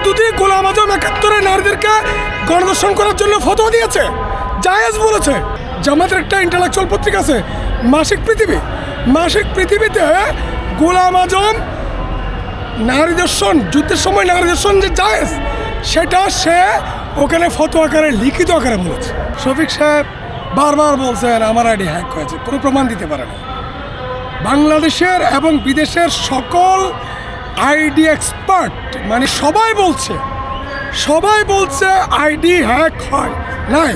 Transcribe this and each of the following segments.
মৌদুদি গোলাম আজম একাত্তরে নারীদেরকে গণদর্শন করার জন্য ফটো দিয়েছে। জায়েজ বলেছে, জামাতের একটা ইন্টালেকচুয়াল পত্রিকা আছে, মাসিক পৃথিবী। মাসিক পৃথিবীতে গোলাম আজম নারী দর্শন যুদ্ধের সময় নারী দর্শন যে জায়েজ, সেটা সে ওখানে ফটো আকারে, লিখিত আকারে বলেছে। শফিক সাহেব বারবার বলছেন, আমার আইডি হ্যাক হয়েছে, কোনো প্রমাণ দিতে পারে না। বাংলাদেশের এবং বিদেশের সকল আইডি এক্সপার্ট মানে সবাই বলছে সবাই বলছে আইডি হ্যাক হয়। নাই,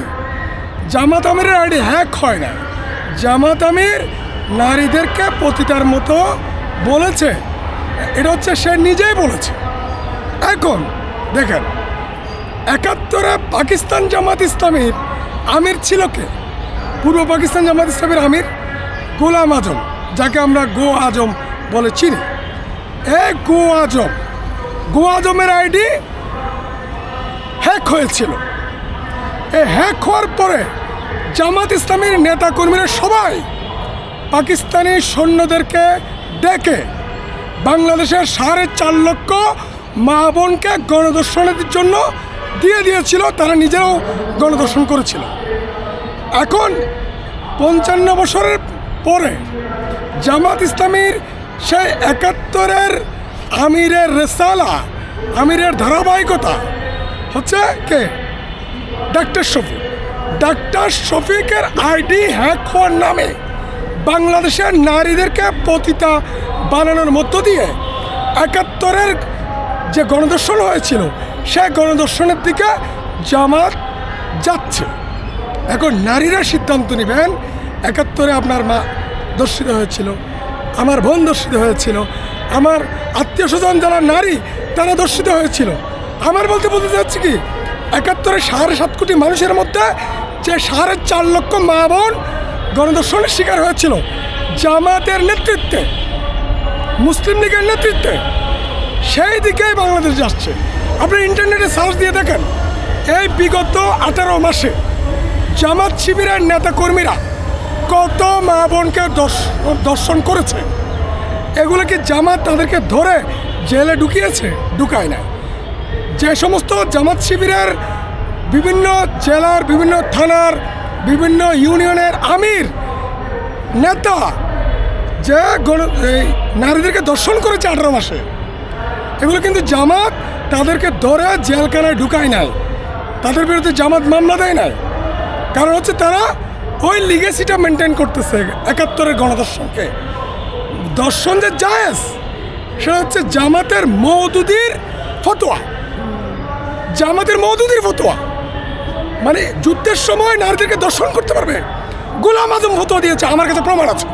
জামাত আমিরের আইডি হ্যাক হয় না জামাত আমির নারীদেরকে পতিতার মতো বলেছে। এটা হচ্ছে সে নিজেই বলেছে। এখন দেখেন, একাত্তরে পাকিস্তান জামাত ইসলামীর আমির ছিল কে? পূর্ব পাকিস্তান জামাত ইসলামের আমির গোলাম আজম, যাকে আমরা গো আজম বলে চিনি। এ গো আজম গো আজমের আইডি হ্যাক হয়েছিল। এ হ্যাক হওয়ার পরে জামাত ইসলামীর নেতাকর্মীরা সবাই পাকিস্তানি সৈন্যদেরকে ডেকে বাংলাদেশের সাড়ে চার লক্ষ মা বোনকে গণদর্শনের জন্য দিয়ে দিয়েছিল, তারা নিজেরাও গণদর্শন করেছিল। এখন পঞ্চান্ন বছরের পরে জামাত ইসলামীর সেই একাত্তরের আমিরের রেসালা, আমিরের ধারাবাহিকতা হচ্ছে কে? ডাক্তার শফিক। ডাক্তার শফিকের আইডি হ্যাক হওয়ার নামে বাংলাদেশের নারীদেরকে পতিতা বানানোর মধ্য দিয়ে একাত্তরের যে গণদর্শন হয়েছিল, সেই গণদর্শনের দিকে জামাত যাচ্ছে। এখন নারীরা সিদ্ধান্ত নেবেন, একাত্তরে আপনার মা দর্শিত হয়েছিল। আমার বোন দর্শিত হয়েছিল। আমার আত্মীয় স্বজন যারা নারী, তারা দর্শিত হয়েছিল। আমার বলতে বলতে যাচ্ছি কি? একাত্তরে সাড়ে সাত কোটি মানুষের মধ্যে যে সাড়ে চার লক্ষ মা বোন গণদর্শনের শিকার হয়েছিল জামাতের নেতৃত্বে, মুসলিম লীগের নেতৃত্বে, সেই দিকেই বাংলাদেশ যাচ্ছে। আপনি ইন্টারনেটে সার্চ দিয়ে দেখেন, এই বিগত আঠারো মাসে জামাত শিবিরের নেতাকর্মীরা কত মা বোনকে দর্শন করেছে। এগুলো কি জামাত তাদেরকে ধরে জেলে ঢুকিয়েছে? ঢুকায় না যে সমস্ত জামাত শিবিরের বিভিন্ন জেলার, বিভিন্ন থানার, বিভিন্ন ইউনিয়নের আমির, নেতা যে এই নারীদেরকে দর্শন করেছে আঠারো মাসে, এগুলো কিন্তু জামাত তাদেরকে ধরে জেলখানায় ঢুকায় নাই। তাদের বিরুদ্ধে জামাত মামলা দেয় নাই। কারণ হচ্ছে তারা ওই লিগেসিটা মেনটেন করতেছে একাত্তরের গণদর্শনকে। দর্শন যে জায়েজ, সেটা হচ্ছে জামাতের মৌদুদির ফতোয়া। জামাতের মৌদুদির ফতোয়া। মানে যুদ্ধের সময় নারীদেরকে দর্শন করতে পারবে। গোলাম আজম ফতোয়া দিয়েছে, আমার কাছে প্রমাণ আছে।